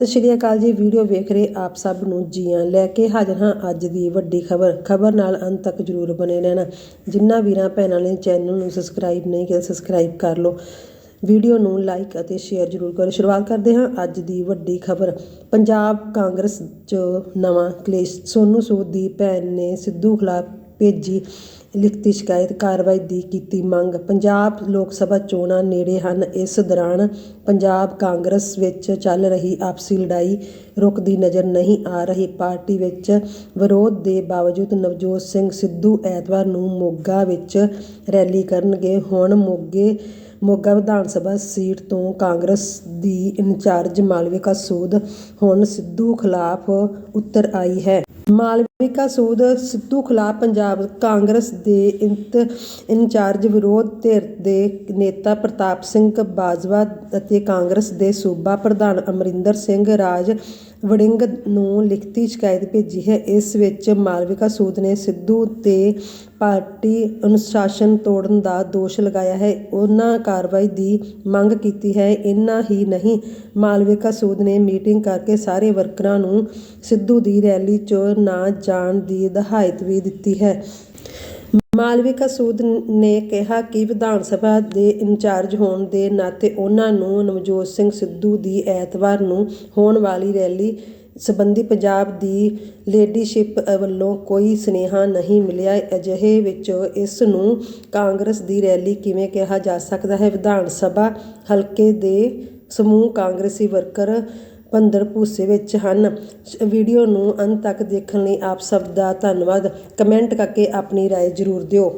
ਸਤਿ ਸ਼੍ਰੀ ਅਕਾਲ ਜੀ। ਵੀਡੀਓ ਵੇਖ ਰਹੇ ਆਪ ਸਭ ਨੂੰ ਜੀਆਂ ਲੈ ਕੇ ਹਾਜ਼ਰ ਹਾਂ ਅੱਜ ਦੀ ਵੱਡੀ ਖਬਰ। ਖਬਰ ਨਾਲ ਅੰਤ ਤੱਕ ਜਰੂਰ ਬਣੇ ਰਹਿਣਾ। ਜਿਨ੍ਹਾਂ ਵੀਰਾਂ ਭੈਣਾਂ ਨੇ ਚੈਨਲ ਨੂੰ ਸਬਸਕ੍ਰਾਈਬ ਨਹੀਂ ਕੀਤਾ ਸਬਸਕ੍ਰਾਈਬ ਕਰ ਲਓ। ਵੀਡੀਓ ਨੂੰ ਲਾਈਕ ਅਤੇ ਸ਼ੇਅਰ ਜਰੂਰ ਕਰੋ। ਸ਼ੁਰੂਆਤ ਕਰਦੇ ਹਾਂ ਅੱਜ ਦੀ ਵੱਡੀ ਖਬਰ। ਪੰਜਾਬ ਕਾਂਗਰਸ 'ਚ ਨਵਾਂ ਕਲੇਸ਼। ਸੋਨੂ ਸੂਦ ਦੀ ਭੈਣ ਨੇ ਸਿੱਧੂ ਖਿਲਾਫ ਭੇਜੀ। ਲਿਖਤੀ ਸ਼ਿਕਾਇਤ ਕਾਰਵਾਈ ਦੀ ਕੀਤੀ ਮੰਗ। ਪੰਜਾਬ ਲੋਕ ਸਭਾ ਚੋਣਾਂ ਨੇੜੇ ਹਨ। ਇਸ ਦੌਰਾਨ ਪੰਜਾਬ ਕਾਂਗਰਸ ਵਿੱਚ ਚੱਲ ਰਹੀ ਆਪਸੀ ਲੜਾਈ ਰੁਕਦੀ ਨਜ਼ਰ ਨਹੀਂ ਆ ਰਹੀ। ਪਾਰਟੀ ਵਿੱਚ ਵਿਰੋਧ ਦੇ ਬਾਵਜੂਦ ਨਵਜੋਤ ਸਿੰਘ ਸਿੱਧੂ ਐਤਵਾਰ ਨੂੰ ਮੋਗਾ ਵਿੱਚ ਰੈਲੀ ਕਰਨਗੇ। ਹੁਣ ਮੋਗੇ, ਮੋਗਾ ਵਿਧਾਨ ਸਭਾ ਸੀਟ ਤੋਂ ਕਾਂਗਰਸ ਦੀ ਇੰਚਾਰਜ ਮਾਲਵਿਕਾ ਸੂਦ ਹੁਣ ਸਿੱਧੂ ਖਿਲਾਫ ਉੱਤਰ ਆਈ ਹੈ। ਮਾਲ ਮਾਲਵਿਕਾ ਸੂਦ ਸਿੱਧੂ ਖਿਲਾਫ ਪੰਜਾਬ ਕਾਂਗਰਸ ਦੇ ਇੰਤ, ਇੰਚਾਰਜ ਵਿਰੋਧ ਧਿਰ ਦੇ ਨੇਤਾ ਪ੍ਰਤਾਪ ਸਿੰਘ ਬਾਜਵਾ ਅਤੇ ਕਾਂਗਰਸ ਦੇ ਸੂਬਾ ਪ੍ਰਧਾਨ ਅਮਰਿੰਦਰ ਸਿੰਘ ਰਾਜ ਵੜਿੰਗ ਨੂੰ ਲਿਖਤੀ ਸ਼ਿਕਾਇਤ ਭੇਜੀ ਹੈ। ਇਸ ਵਿੱਚ ਮਾਲਵਿਕਾ ਸੂਦ ਨੇ ਸਿੱਧੂ ਤੇ ਪਾਰਟੀ ਅਨੁਸ਼ਾਸਨ ਤੋੜਨ ਦਾ ਦੋਸ਼ ਲਗਾਇਆ ਹੈ। ਉਹਨਾਂ ਕਾਰਵਾਈ ਦੀ ਮੰਗ ਕੀਤੀ ਹੈ। ਇੰਨਾ ਹੀ ਨਹੀਂ, ਮਾਲਵਿਕਾ ਸੂਦ ਨੇ ਮੀਟਿੰਗ ਕਰਕੇ ਸਾਰੇ ਵਰਕਰਾਂ ਨੂੰ ਸਿੱਧੂ ਦੀ ਰੈਲੀ 'ਚ ਨਾ ਜਾਣ ਦੀ ਹਦਾਇਤ ਵੀ ਦਿੱਤੀ ਹੈ। ਮਾਲਵਿਕਾ ਸੂਦ ਨੇ ਕਿਹਾ ਕਿ ਵਿਧਾਨ ਸਭਾ ਦੇ ਇੰਚਾਰਜ ਹੋਣ ਦੇ ਨਾਤੇ ਉਹਨਾਂ ਨੂੰ ਨਵਜੋਤ ਸਿੰਘ ਸਿੱਧੂ ਦੀ ਐਤਵਾਰ ਨੂੰ ਹੋਣ ਵਾਲੀ ਰੈਲੀ ਸੰਬੰਧੀ ਪੰਜਾਬ ਦੀ ਲੀਡਰਸ਼ਿਪ ਵੱਲੋਂ ਕੋਈ ਸੁਨੇਹਾ ਨਹੀਂ ਮਿਲਿਆ। ਅਜਿਹੇ ਵਿੱਚ ਇਸ ਨੂੰ ਕਾਂਗਰਸ ਦੀ ਰੈਲੀ ਕਿਵੇਂ ਕਿਹਾ ਜਾ ਸਕਦਾ ਹੈ? ਵਿਧਾਨ ਸਭਾ ਹਲਕੇ ਦੇ ਸਮੂਹ ਕਾਂਗਰਸੀ ਵਰਕਰ ਬੰਧਨ ਭੂਸੇ ਵਿੱਚ ਹਨ। ਵੀਡੀਓ ਨੂੰ ਅੰਤ ਤੱਕ ਦੇਖਣ ਲਈ ਆਪ ਸਭ ਦਾ ਧੰਨਵਾਦ। ਕਮੈਂਟ ਕਰਕੇ ਆਪਣੀ ਰਾਏ ਜ਼ਰੂਰ ਦਿਓ।